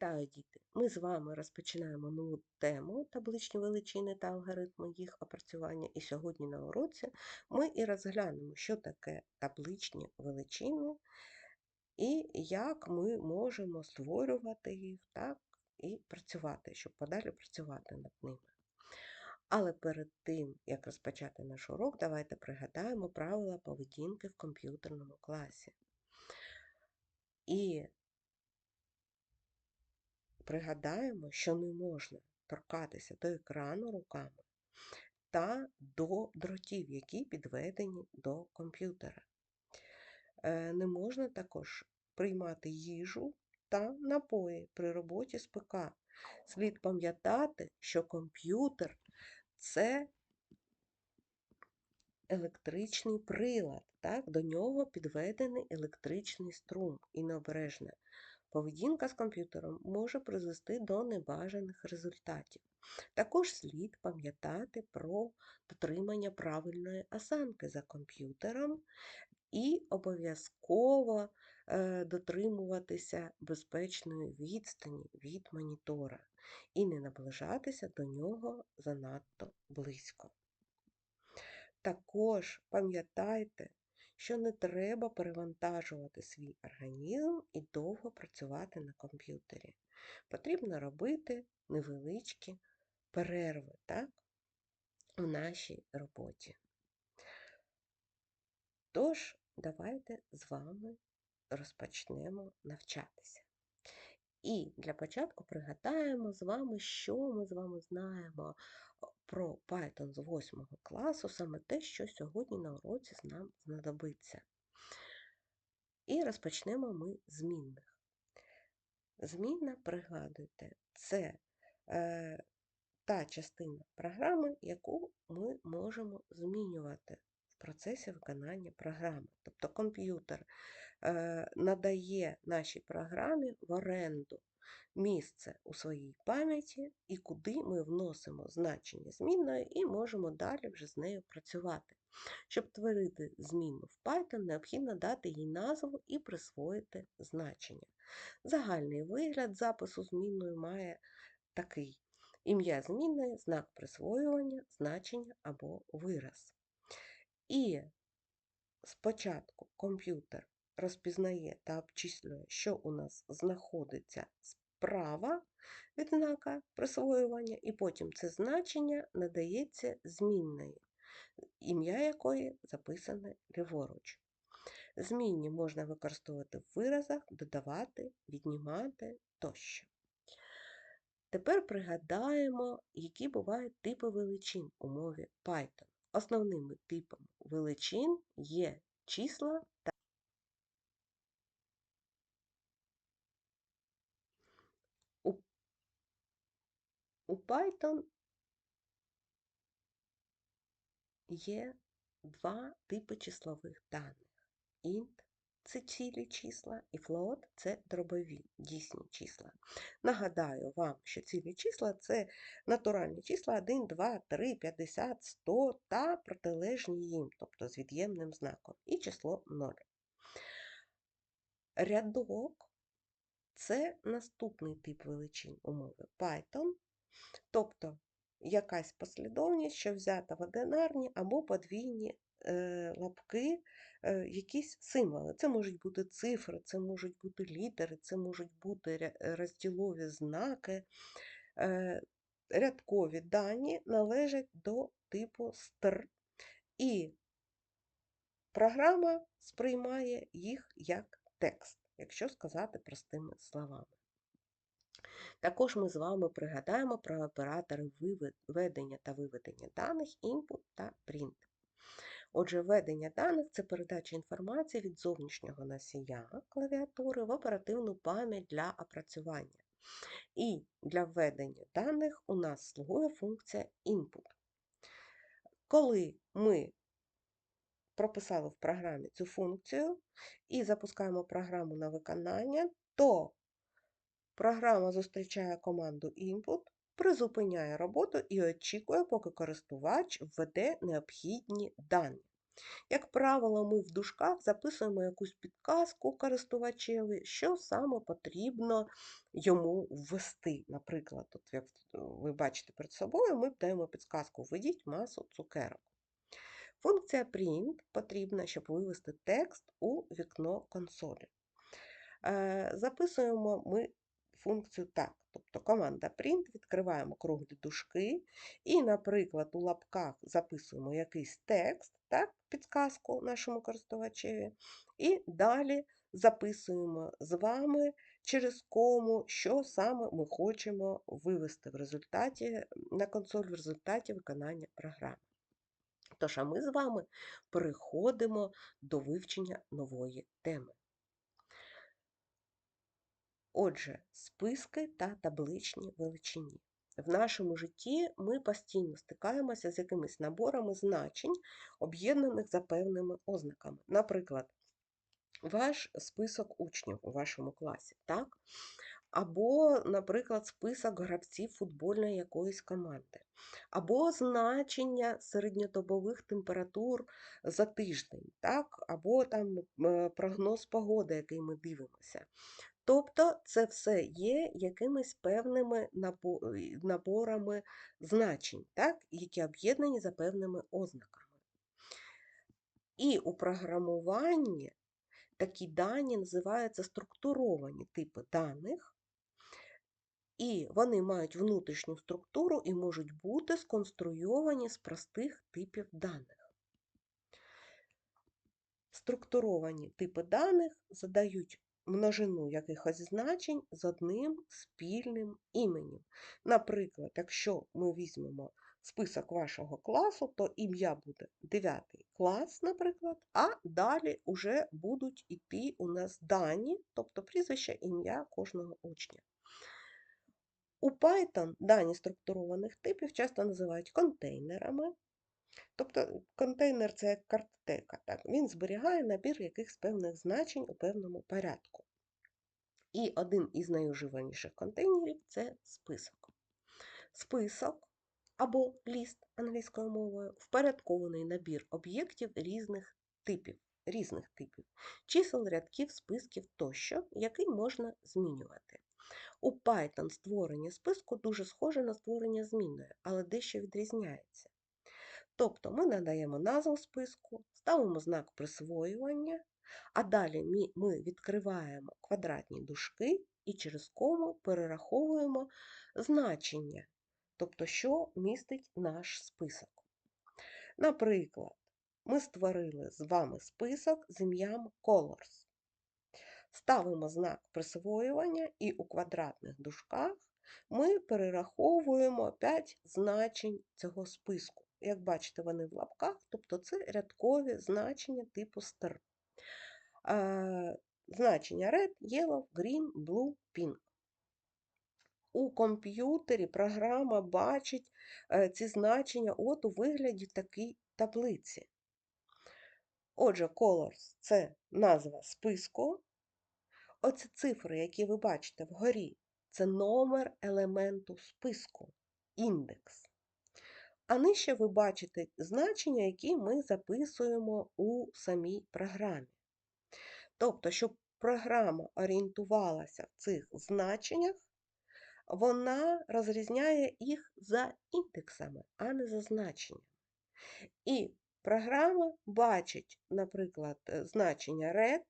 Вітаю, діти! Ми з вами розпочинаємо нову тему табличні величини та алгоритми їх опрацювання. І сьогодні на уроці ми і розглянемо, що таке табличні величини і як ми можемо створювати їх так, і працювати, щоб подалі працювати над ними. Але перед тим, як розпочати наш урок, давайте пригадаємо правила поведінки в комп'ютерному класі. І пригадаємо, що не можна торкатися до екрану руками та до дротів, які підведені до комп'ютера. Е, не можна також приймати їжу та напої при роботі з ПК. Слід пам'ятати, що комп'ютер це електричний прилад, так? до нього підведений електричний струм і необережне. Поведінка з комп'ютером може призвести до небажаних результатів. Також слід пам'ятати про дотримання правильної осанки за комп'ютером і обов'язково е, дотримуватися безпечної відстані від монітора і не наближатися до нього занадто близько. Також пам'ятайте, що не треба перевантажувати свій організм і довго працювати на комп'ютері. Потрібно робити невеличкі перерви так, в нашій роботі. Тож, давайте з вами розпочнемо навчатися. І для початку пригадаємо з вами, що ми з вами знаємо про Python з 8 класу, саме те, що сьогодні на уроці нам знадобиться. І розпочнемо ми змінних. Змінна, пригадуйте, це е, та частина програми, яку ми можемо змінювати в процесі виконання програми. Тобто комп'ютер е, надає нашій програмі в оренду місце у своїй пам'яті і куди ми вносимо значення змінної і можемо далі вже з нею працювати. Щоб творити зміну в Python, необхідно дати їй назву і присвоїти значення. Загальний вигляд запису змінної має такий: ім'я змінної, знак присвоювання, значення або вираз. І спочатку комп'ютер розпізнає та обчислює, що у нас знаходиться справа від знака присвоювання, і потім це значення надається змінної, ім'я якої записане ліворуч. Змінні можна використовувати в виразах, додавати, віднімати тощо. Тепер пригадаємо, які бувають типи величин у мові Python. Основними типами величин є числа та У Python є два типи числових даних. Int це цілі числа, і float це дробові дійсні числа. Нагадаю вам, що цілі числа це натуральні числа 1, 2, 3, 50, 100 та протилежні їм, тобто з від'ємним знаком, і число 0. Рядок це наступний тип величин умови Python. Тобто якась послідовність, що взята в одинарні або подвійні е, лапки, е, якісь символи. Це можуть бути цифри, це можуть бути літери, це можуть бути розділові знаки. Е, рядкові дані належать до типу str, і програма сприймає їх як текст, якщо сказати простими словами. Також ми з вами пригадаємо про оператори введення та виведення даних, input та print. Отже, введення даних це передача інформації від зовнішнього носія клавіатури в оперативну пам'ять для опрацювання. І для введення даних у нас слугує функція input. Коли ми прописали в програмі цю функцію і запускаємо програму на виконання, то Програма зустрічає команду Input, призупиняє роботу і очікує, поки користувач введе необхідні дані. Як правило, ми в дужках записуємо якусь підказку користувачеві, що саме потрібно йому ввести. Наприклад, от як ви бачите перед собою, ми даємо підказку Введіть масу цукерок. Функція print потрібна, щоб вивести текст у вікно консолі. Е, Записуємо ми функцію так. Тобто команда print, відкриваємо круглі дужки і, наприклад, у лапках записуємо якийсь текст, так, підказку нашому користувачеві, і далі записуємо з вами через кому, що саме ми хочемо вивести в результаті, на консоль в результаті виконання програми. Тож, а ми з вами переходимо до вивчення нової теми. Отже, списки та табличні величині. В нашому житті ми постійно стикаємося з якимись наборами значень, об'єднаних за певними ознаками. Наприклад, ваш список учнів у вашому класі, так? Або, наприклад, список гравців футбольної якоїсь команди, або значення середньодобових температур за тиждень, так? або там прогноз погоди, який ми дивимося. Тобто це все є якимись певними наборами значень, так? які об'єднані за певними ознаками. І у програмуванні такі дані називаються структуровані типи даних, і вони мають внутрішню структуру і можуть бути сконструйовані з простих типів даних. Структуровані типи даних задають множину якихось значень з одним спільним іменем. Наприклад, якщо ми візьмемо список вашого класу, то ім'я буде 9 клас, наприклад, а далі вже будуть йти у нас дані, тобто прізвище ім'я кожного учня. У Python дані структурованих типів часто називають контейнерами. Тобто контейнер це як картотека. Так? Він зберігає набір якихось певних значень у певному порядку. І один із найуживаніших контейнерів це список. Список або ліст англійською мовою впорядкований набір об'єктів різних типів, різних типів, чисел, рядків, списків тощо, який можна змінювати. У Python створення списку дуже схоже на створення змінної, але дещо відрізняється. Тобто ми надаємо назву списку, ставимо знак присвоювання, а далі ми відкриваємо квадратні дужки і через кому перераховуємо значення, тобто, що містить наш список. Наприклад, ми створили з вами список з ім'ям Colors. Ставимо знак присвоювання і у квадратних дужках ми перераховуємо 5 значень цього списку. Як бачите, вони в лапках, тобто це рядкові значення типу стр. Значення red, yellow, green, blue, pink. У комп'ютері програма бачить е, ці значення от у вигляді такій таблиці. Отже, colors це назва списку. Оці цифри, які ви бачите вгорі, це номер елементу списку, індекс. А нижче ви бачите значення, які ми записуємо у самій програмі. Тобто, щоб програма орієнтувалася в цих значеннях, вона розрізняє їх за індексами, а не за значеннями. І програма бачить, наприклад, значення red,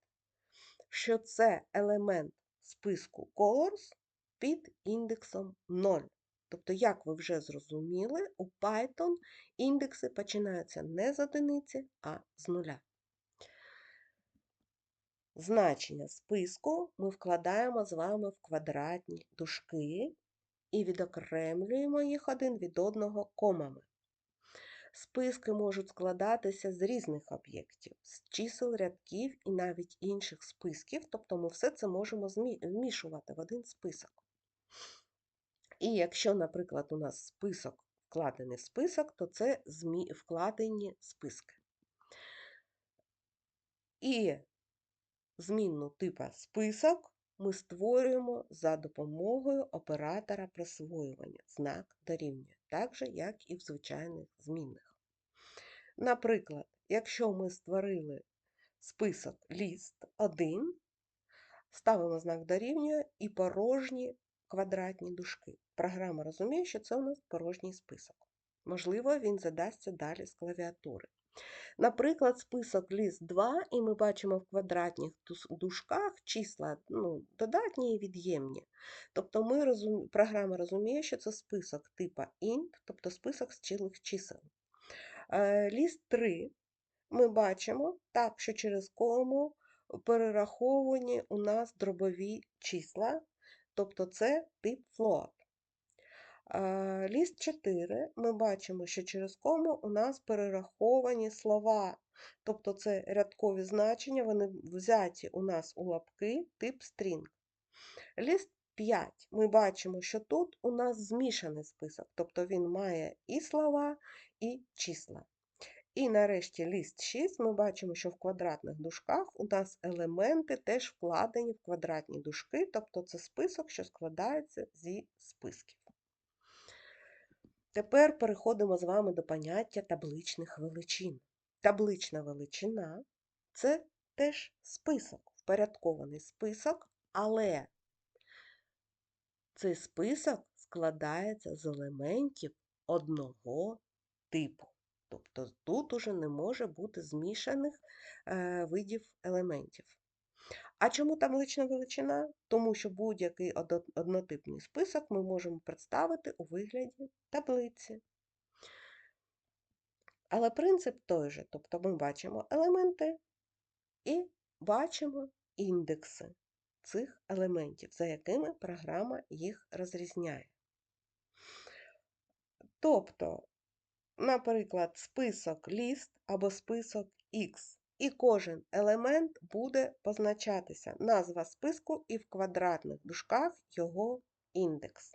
що це елемент списку colors під індексом 0. Тобто, як ви вже зрозуміли, у Python індекси починаються не з одиниці, а з нуля. Значення списку ми вкладаємо з вами в квадратні дужки і відокремлюємо їх один від одного комами. Списки можуть складатися з різних об'єктів, з чисел рядків і навіть інших списків, тобто ми все це можемо змішувати в один список. І якщо, наприклад, у нас список вкладений список, то це вкладені списки. І змінну типа список ми створюємо за допомогою оператора присвоювання знак дорівнює, так же, як і в звичайних змінних. Наприклад, якщо ми створили список ліст 1, ставимо знак дорівнює і порожні квадратні дужки. Програма розуміє, що це у нас порожній список. Можливо, він задасться далі з клавіатури. Наприклад, список ліст 2, і ми бачимо в квадратних дужках числа ну, додатні і від'ємні. Тобто ми розум... програма розуміє, що це список типу int, тобто список з цілих чисел. Е, ліст 3 ми бачимо так, що через кому перераховані у нас дробові числа, тобто це тип float. Ліст 4 ми бачимо, що через кому у нас перераховані слова, тобто це рядкові значення, вони взяті у нас у лапки тип string. Ліст 5 ми бачимо, що тут у нас змішаний список, тобто він має і слова, і числа. І нарешті ліст 6 ми бачимо, що в квадратних дужках у нас елементи теж вкладені в квадратні дужки, тобто це список, що складається зі списків. Тепер переходимо з вами до поняття табличних величин. Таблична величина це теж список, впорядкований список, але цей список складається з елементів одного типу. Тобто тут уже не може бути змішаних е, видів елементів. А чому таблична величина? Тому що будь-який однотипний список ми можемо представити у вигляді таблиці. Але принцип той же, тобто ми бачимо елементи і бачимо індекси цих елементів, за якими програма їх розрізняє. Тобто, наприклад, список ліст або список X і кожен елемент буде позначатися назва списку і в квадратних дужках його індекс.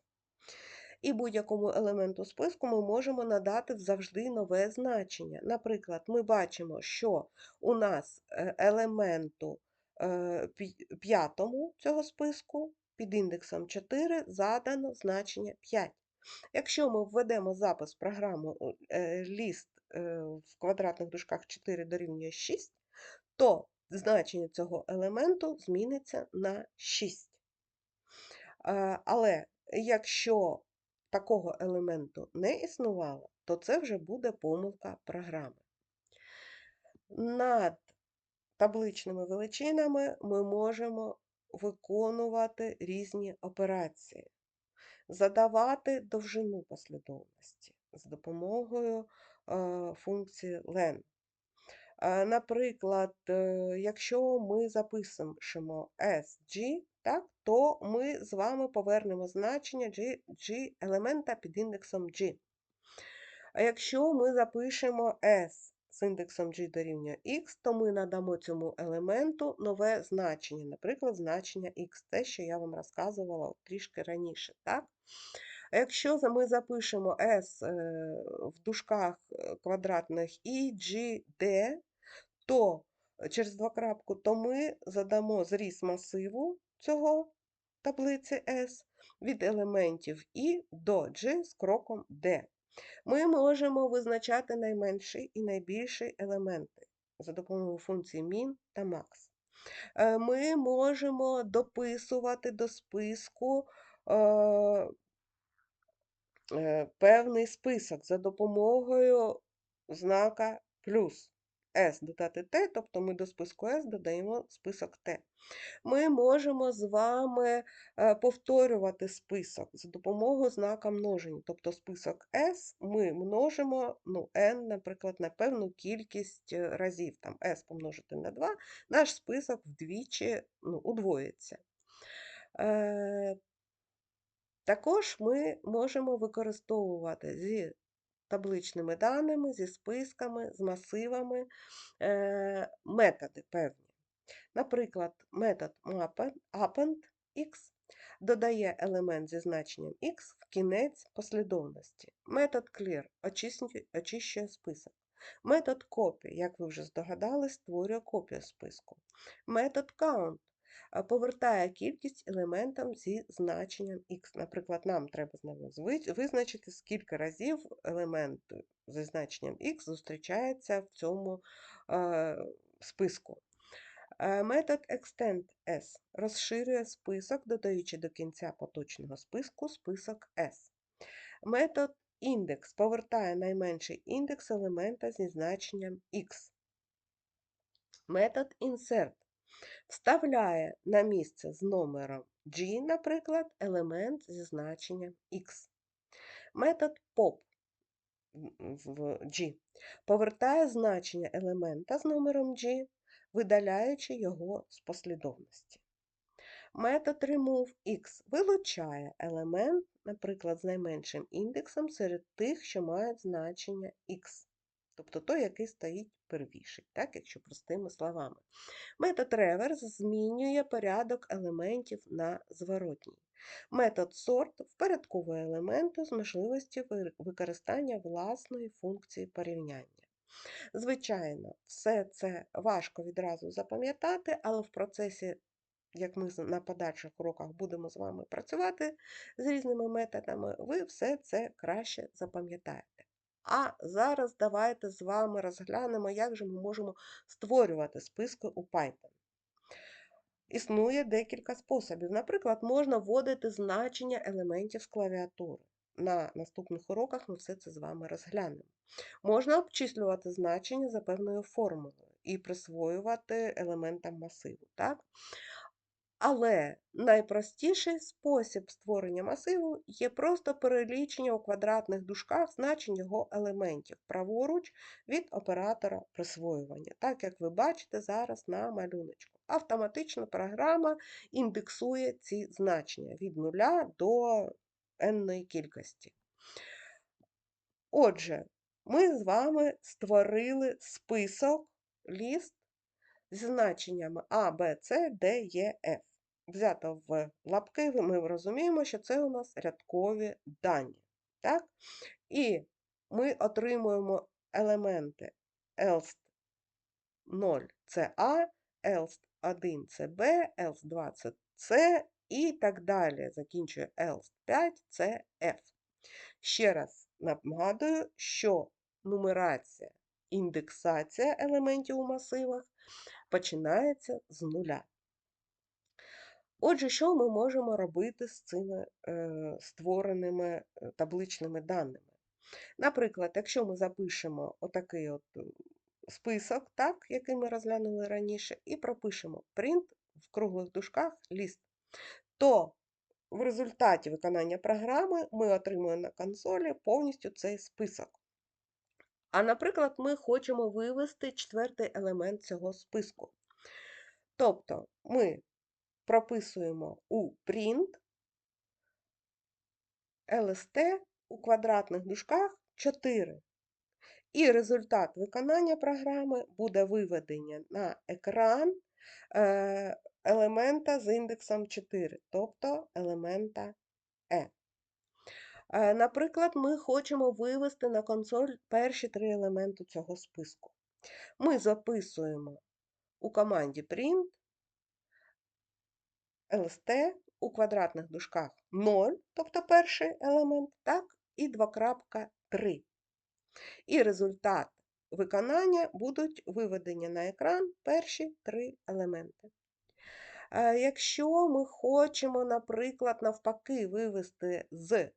І будь-якому елементу списку ми можемо надати завжди нове значення. Наприклад, ми бачимо, що у нас е, елементу е, п'ятому цього списку під індексом 4 задано значення 5. Якщо ми введемо запис в програму е, ліст в квадратних дужках 4 дорівнює 6, то значення цього елементу зміниться на 6. Але якщо такого елементу не існувало, то це вже буде помилка програми. Над табличними величинами ми можемо виконувати різні операції, задавати довжину послідовності з допомогою функції len. Наприклад, е, якщо ми запишемо SG, так, то ми з вами повернемо значення G, G елемента під індексом G. А якщо ми запишемо S з індексом G дорівнює X, то ми надамо цьому елементу нове значення, наприклад, значення X, те, що я вам розказувала трішки раніше. Так? А якщо ми запишемо S е, в дужках е, квадратних і G, D, то через два крапку, то ми задамо зріз масиву цього таблиці S від елементів І до G з кроком D. Ми можемо визначати найменший і найбільший елементи за допомогою функції min та max. Е, ми можемо дописувати до списку е, е, певний список за допомогою знака плюс. S додати T, тобто ми до списку S додаємо список T. Ми можемо з вами е, повторювати список за допомогою знака множення. Тобто список S ми множимо ну, n, наприклад, на певну кількість е, разів. Там S помножити на 2, наш список вдвічі ну, удвоїться. Також ми можемо використовувати зі табличними даними, зі списками, з масивами е, методи певні. Наприклад, метод append_x додає елемент зі значенням x в кінець послідовності. Метод clear очищує список. Метод copy, як ви вже здогадались, створює копію списку. Метод count повертає кількість елементам зі значенням х. Наприклад, нам треба визначити, скільки разів елемент зі значенням х зустрічається в цьому списку. Метод extend-s розширює список, додаючи до кінця поточного списку список S. Метод індекс повертає найменший індекс елемента зі значенням x. Метод insert вставляє на місце з номером G, наприклад, елемент зі значенням x. Метод pop в G повертає значення елемента з номером G, видаляючи його з послідовності. Метод removeX вилучає елемент, наприклад, з найменшим індексом серед тих, що мають значення x, тобто той, який стоїть первіший, так, якщо простими словами. Метод reverse змінює порядок елементів на зворотній. Метод sort впорядковує елементи з можливістю використання власної функції порівняння. Звичайно, все це важко відразу запам'ятати, але в процесі як ми на подальших уроках будемо з вами працювати з різними методами, ви все це краще запам'ятаєте. А зараз давайте з вами розглянемо, як же ми можемо створювати списки у Python. Існує декілька способів. Наприклад, можна вводити значення елементів з клавіатури. На наступних уроках ми все це з вами розглянемо. Можна обчислювати значення за певною формулою і присвоювати елементам масиву. Так? Але найпростіший спосіб створення масиву є просто перелічення у квадратних дужках значень його елементів праворуч від оператора присвоювання, так як ви бачите зараз на малюночку. Автоматично програма індексує ці значення від нуля до n кількості. Отже, ми з вами створили список ліст зі значеннями А, Б, С, Д, Е, Ф взято в лапки, ми розуміємо, що це у нас рядкові дані. Так? І ми отримуємо елементи else 0 це А, else 1 це Б, else 2 це С і так далі. Закінчує else 5 це F. Ще раз нагадую, що нумерація, індексація елементів у масивах починається з нуля. Отже, що ми можемо робити з цими е, створеними е, табличними даними? Наприклад, якщо ми запишемо отакий от е, список, так, який ми розглянули раніше, і пропишемо print в круглих дужках ліст, то в результаті виконання програми ми отримуємо на консолі повністю цей список. А, наприклад, ми хочемо вивести четвертий елемент цього списку. Тобто ми прописуємо у print LST у квадратних дужках 4. І результат виконання програми буде виведення на екран е, елемента з індексом 4, тобто елемента E. Наприклад, ми хочемо вивести на консоль перші три елементи цього списку. Ми записуємо у команді print LST у квадратних дужках 0, тобто перший елемент, так, і 2.3. І результат виконання будуть виведені на екран перші три елементи. Якщо ми хочемо, наприклад, навпаки, вивести з е,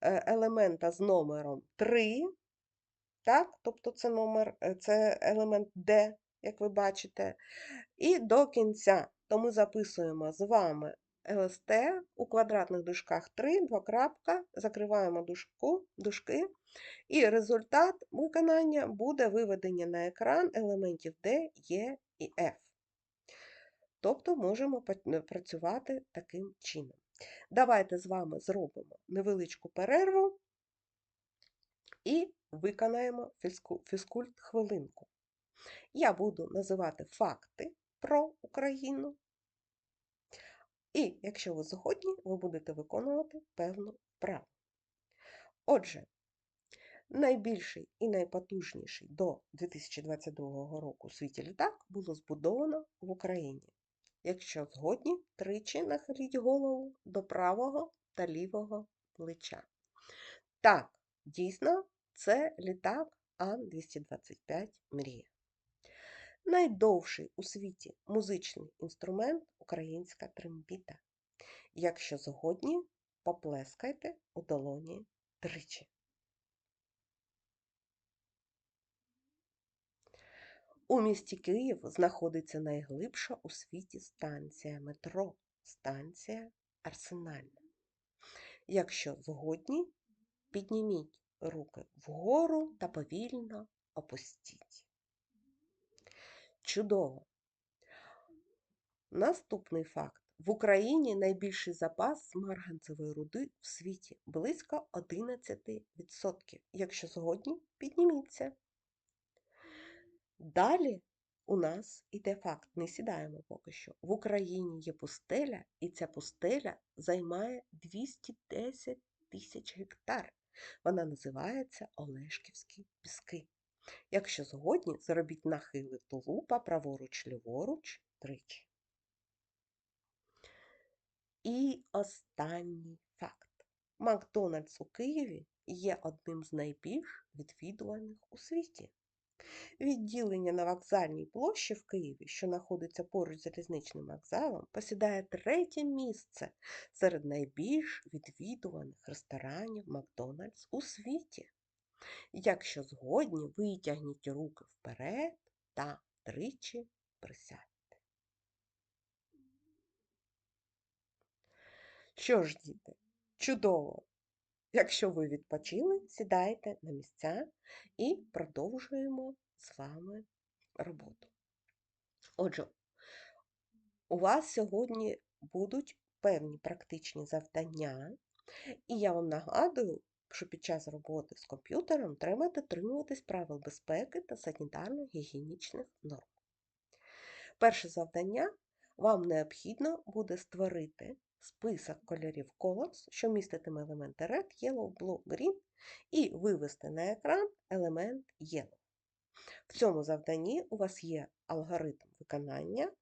елемента з номером 3, так, тобто це номер, е, це елемент D, як ви бачите, і до кінця то ми записуємо з вами ЛСТ у квадратних дужках 3, 2 крапка, закриваємо дужку, дужки, і результат виконання буде виведення на екран елементів D, E і F. Тобто можемо працювати таким чином. Давайте з вами зробимо невеличку перерву і виконаємо фізкульт хвилинку. Я буду називати факти про Україну. І, якщо ви згодні, ви будете виконувати певну вправу. Отже, найбільший і найпотужніший до 2022 року у світі літак було збудовано в Україні. Якщо згодні, тричі нахиліть голову до правого та лівого плеча. Так, дійсно, це літак Ан-225 Мрія. Найдовший у світі музичний інструмент українська трембіта. Якщо згодні, поплескайте у долоні тричі. У місті Київ знаходиться найглибша у світі станція метро, станція Арсенальна. Якщо згодні, підніміть руки вгору та повільно опустіть. Чудово! Наступний факт. В Україні найбільший запас марганцевої руди в світі близько 11%. Якщо згодні, підніміться. Далі у нас іде факт, не сідаємо поки що. В Україні є пустеля, і ця пустеля займає 210 тисяч гектар. Вона називається Олешківські піски. Якщо згодні, зробіть нахили тулупа праворуч ліворуч тричі. І останній факт. Макдональдс у Києві є одним з найбільш відвідуваних у світі. Відділення на вокзальній площі в Києві, що знаходиться поруч з залізничним вокзалом, посідає третє місце серед найбільш відвідуваних ресторанів Макдональдс у світі. Якщо згодні, витягніть руки вперед та тричі присядьте. Що ж, діти, чудово! Якщо ви відпочили, сідайте на місця і продовжуємо з вами роботу. Отже, у вас сьогодні будуть певні практичні завдання, і я вам нагадую, що під час роботи з комп'ютером треба дотримуватись правил безпеки та санітарно-гігієнічних норм. Перше завдання вам необхідно буде створити список кольорів Colors, що міститиме елементи Red, Yellow, Blue, Green, і вивести на екран елемент Yellow. В цьому завданні у вас є алгоритм виконання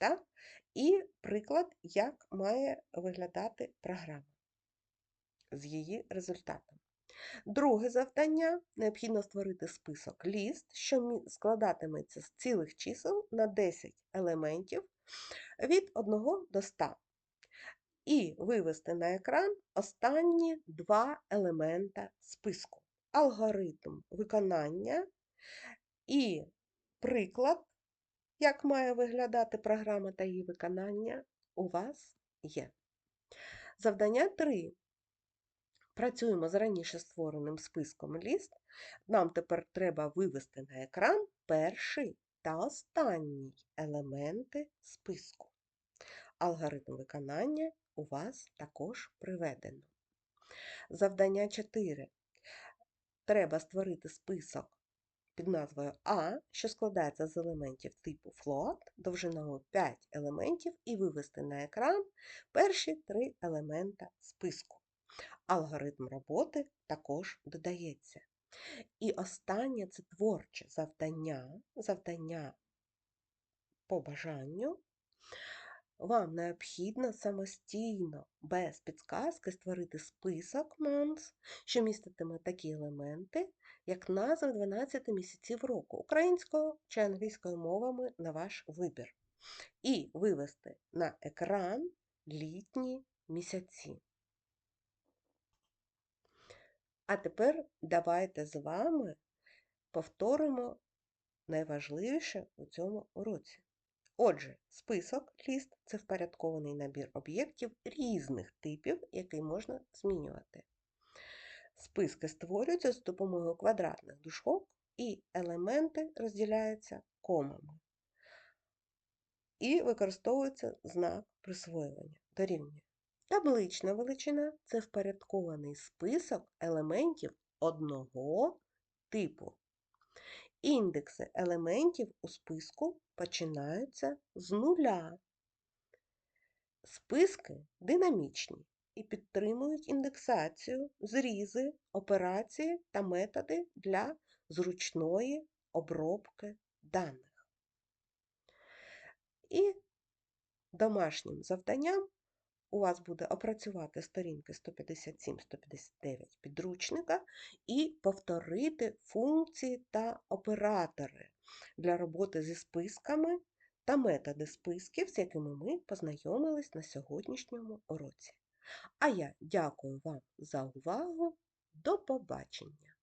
так? і приклад, як має виглядати програма з її результатом. Друге завдання необхідно створити список ліст, що складатиметься з цілих чисел на 10 елементів від 1 до 100. І вивести на екран останні два елемента списку. Алгоритм виконання і приклад, як має виглядати програма та її виконання, у вас є. Завдання 3. Працюємо з раніше створеним списком ліст. Нам тепер треба вивести на екран перший та останній елементи списку. Алгоритм виконання у вас також приведено. Завдання 4. Треба створити список під назвою А, що складається з елементів типу float, довжиною 5 елементів, і вивести на екран перші три елемента списку. Алгоритм роботи також додається. І останнє це творче завдання, завдання по бажанню. Вам необхідно самостійно, без підсказки, створити список months, що міститиме такі елементи, як назва 12 місяців року українською чи англійською мовами на ваш вибір. І вивести на екран літні місяці. А тепер давайте з вами повторимо найважливіше у цьому уроці. Отже, список ліст це впорядкований набір об'єктів різних типів, який можна змінювати. Списки створюються з допомогою квадратних дужок і елементи розділяються комами. І використовується знак присвоювання дорівнює. Таблична величина це впорядкований список елементів одного типу. Індекси елементів у списку починаються з нуля. Списки динамічні і підтримують індексацію, зрізи, операції та методи для зручної обробки даних. І домашнім завданням у вас буде опрацювати сторінки 157-159 підручника і повторити функції та оператори для роботи зі списками та методи списків, з якими ми познайомились на сьогоднішньому уроці. А я дякую вам за увагу. До побачення!